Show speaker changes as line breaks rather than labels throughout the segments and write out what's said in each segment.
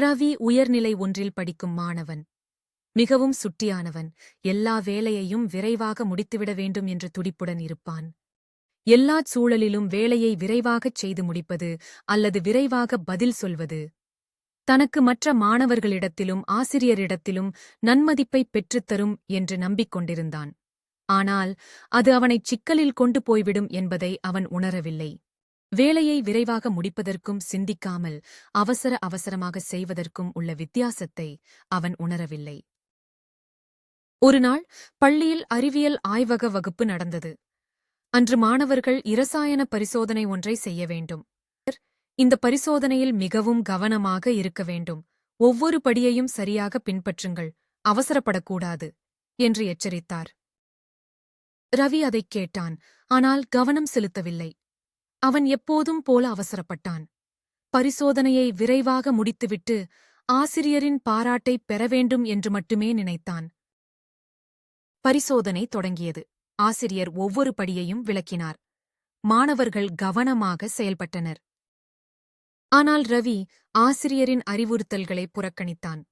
ரவி உயர்நிலை ஒன்றில் படிக்கும் மாணவன். மிகவும் சுட்டியானவன். எல்லா வேலையையும் விரைவாக முடித்துவிட வேண்டும் என்ற துடிப்புடன் இருப்பான். எல்லாச் சூழலிலும் வேலையை விரைவாகச் செய்து முடிப்பது அல்லது விரைவாக பதில் சொல்வது. தனக்கு மற்ற மாணவர்களிடத்திலும் ஆசிரியரிடத்திலும் நன்மதிப்பை பெற்றுத்தரும் என்று நம்பிக்கொண்டிருந்தான். ஆனால் அது அவனைச் சிக்கலில் கொண்டு போய்விடும் என்பதை அவன் உணரவில்லை. வேலையை விரைவாக முடிப்பதற்கும் சிந்திக்காமல் அவசர அவசரமாக செய்வதற்கும் உள்ள வித்தியாசத்தை அவன் உணரவில்லை. ஒருநாள் பள்ளியில் அறிவியல் ஆய்வக வகுப்பு நடந்தது. அன்று மாணவர்கள் இரசாயன பரிசோதனை ஒன்றை செய்ய வேண்டும். இந்த பரிசோதனையில் மிகவும் கவனமாக இருக்க வேண்டும். ஒவ்வொரு படியையும் சரியாக பின்பற்றுங்கள். அவசரப்படக்கூடாது என்று எச்சரித்தார். ரவி அதைக் கேட்டான். ஆனால் கவனம் செலுத்தவில்லை. அவன் எப்போதும் போல அவசரப்பட்டான். பரிசோதனையை விரைவாக முடித்துவிட்டு ஆசிரியரின் பாராட்டைப் பெற வேண்டும் என்று மட்டுமே நினைத்தான். பரிசோதனை தொடங்கியது. ஆசிரியர் ஒவ்வொரு படியையும் விளக்கினார். மாணவர்கள் கவனமாக செயல்பட்டனர். ஆனால் ரவி ஆசிரியரின் அறிவுறுத்தல்களை புறக்கணித்தான்.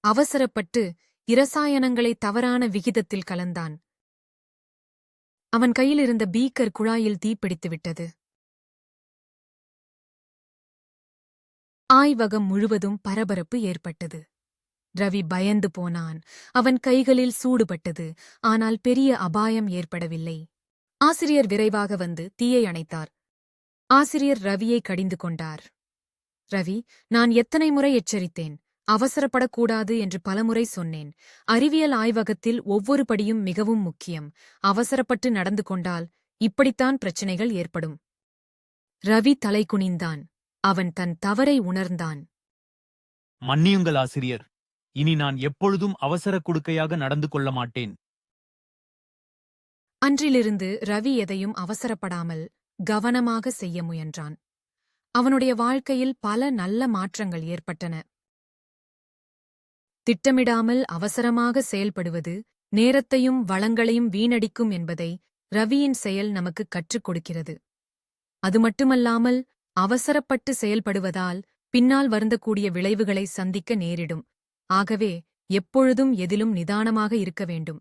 அவசரப்பட்டு இரசாயனங்களை தவறான விகிதத்தில் கலந்தான். அவன் கையிலிருந்த பீக்கர் குழாயில் தீப்பிடித்துவிட்டது ஆய்வகம் முழுவதும் பரபரப்பு ஏற்பட்டது. ரவி பயந்து போனான். அவன் கைகளில் சூடுபட்டது. ஆனால் பெரிய அபாயம் ஏற்படவில்லை. ஆசிரியர் விரைவாக வந்து தீயை அணைத்தார். ஆசிரியர் ரவியை கடிந்து கொண்டார். ரவி நான் எத்தனை முறை எச்சரித்தேன். அவசரப்படக்கூடாது என்று பலமுறை சொன்னேன். அறிவியல் ஆய்வகத்தில் ஒவ்வொரு படியும் மிகவும் முக்கியம். அவசரப்பட்டு நடந்து கொண்டால் இப்படித்தான் பிரச்சனைகள் ஏற்படும் ரவி தலை குனிந்தான். அவன் தன் தவறை உணர்ந்தான்.
மன்னியுங்கள் ஆசிரியர். இனி நான் எப்பொழுதும் அவசர குடுக்கையாக நடந்து கொள்ள மாட்டேன்.
அன்றிலிருந்து ரவி எதையும் அவசரப்படாமல் கவனமாக செய்ய முயன்றான். அவனுடைய வாழ்க்கையில் பல நல்ல மாற்றங்கள் ஏற்பட்டன. திட்டமிடாமல் அவசரமாக செயல்படுவது நேரத்தையும் வளங்களையும் வீணடிக்கும் என்பதை ரவியின் செயல் நமக்கு கற்றுக் கொடுக்கிறது. அது மட்டுமல்லாமல் அவசரப்பட்டு செயல்படுவதால் பின்னால் வருந்தக்கூடிய விளைவுகளை சந்திக்க நேரிடும். ஆகவே எப்பொழுதும் எதிலும் நிதானமாக இருக்க வேண்டும்.